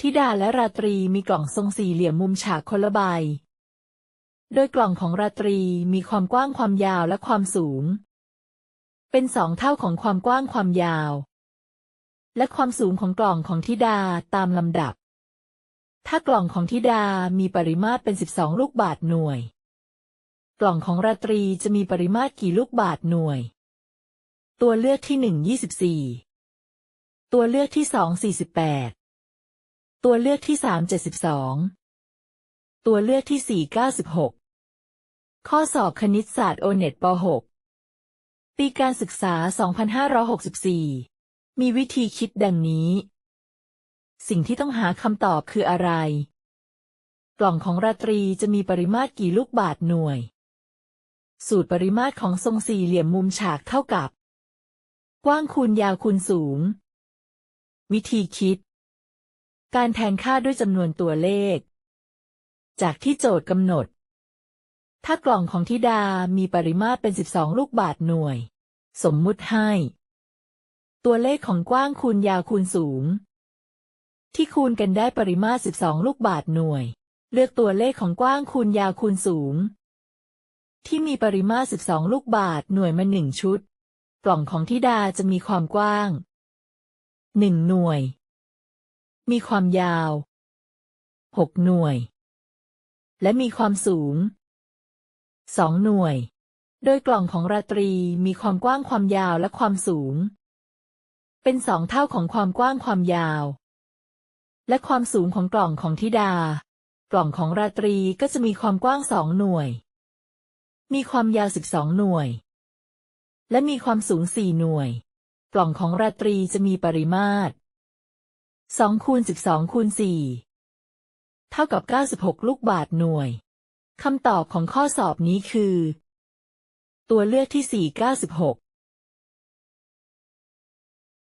ธิดาและราตรีมีกล่องทรงสี่เหลี่ยมมุมฉากคนละใบ โดยกล่องของราตรีมีความกว้างความยาวและความสูง เป็นสองเท่าของความกว้างความยาว และความสูงของกล่องของธิดาตามลำดับ ถ้ากล่องของธิดามีปริมาตรเป็น 12 ลูกบาทหน่วย กล่องของราตรีจะมีปริมาตรกี่ลูกบาทหน่วย ตัวเลือกที่หนึ่งยี่สิบสี่ตัวเลือกที่สองสี่สิบแปด ตัวเลือกที่สามเจ็ดสิบสองตัวเลือกที่สี่เก้าสิบหกข้อสอบคณิตศาสตร์โอเน็ตป .6 ปีการศึกษา 2564 มีวิธีคิดดังนี้ สิ่งที่ต้องหาคำตอบคืออะไร กล่องของราตรีจะมีปริมาตรกี่ลูกบาทหน่วย สูตรปริมาตรของทรงสี่เหลี่ยมมุมฉากเท่ากับ กว้างคูณยาวคูณสูง วิธีคิด การแทนค่าด้วยจำนวนตัวเลข จากที่โจทย์กำหนด ถ้ากล่องของธิดามีปริมาตรเป็น 12 ลูกบาทหน่วย สมมุติให้ ตัวเลขของกว้างคูณยาวคูณสูง ที่คูณกันได้ปริมาตร 12 ลูกบาทหน่วย เลือกตัวเลขของกว้างคูณยาวคูณสูง ที่มีปริมาตร 12 ลูกบาทหน่วยมาหนึ่งชุด กล่องของธิดาจะมีความกว้าง 1 หน่วย มีความยาว 6 หน่วย และมีความสูง 2 หน่วย โดยกล่องของราตรีมีความกว้างความยาวและความสูง เป็นสองเท่าของความกว้างความยาว และความสูงของกล่องของธิดา กล่องของราตรีก็จะมีความกว้างสองหน่วย มีความยาวสิบสองหน่วย และมีความสูงสี่หน่วย กล่องของราตรีจะมีปริมาตร สองคูณสิบสองคูณสี่เท่ากับเก้าสิบหกลูกบาทหน่วย คำตอบของข้อสอบนี้คือ ตัวเลือกที่สี่เก้าสิบหก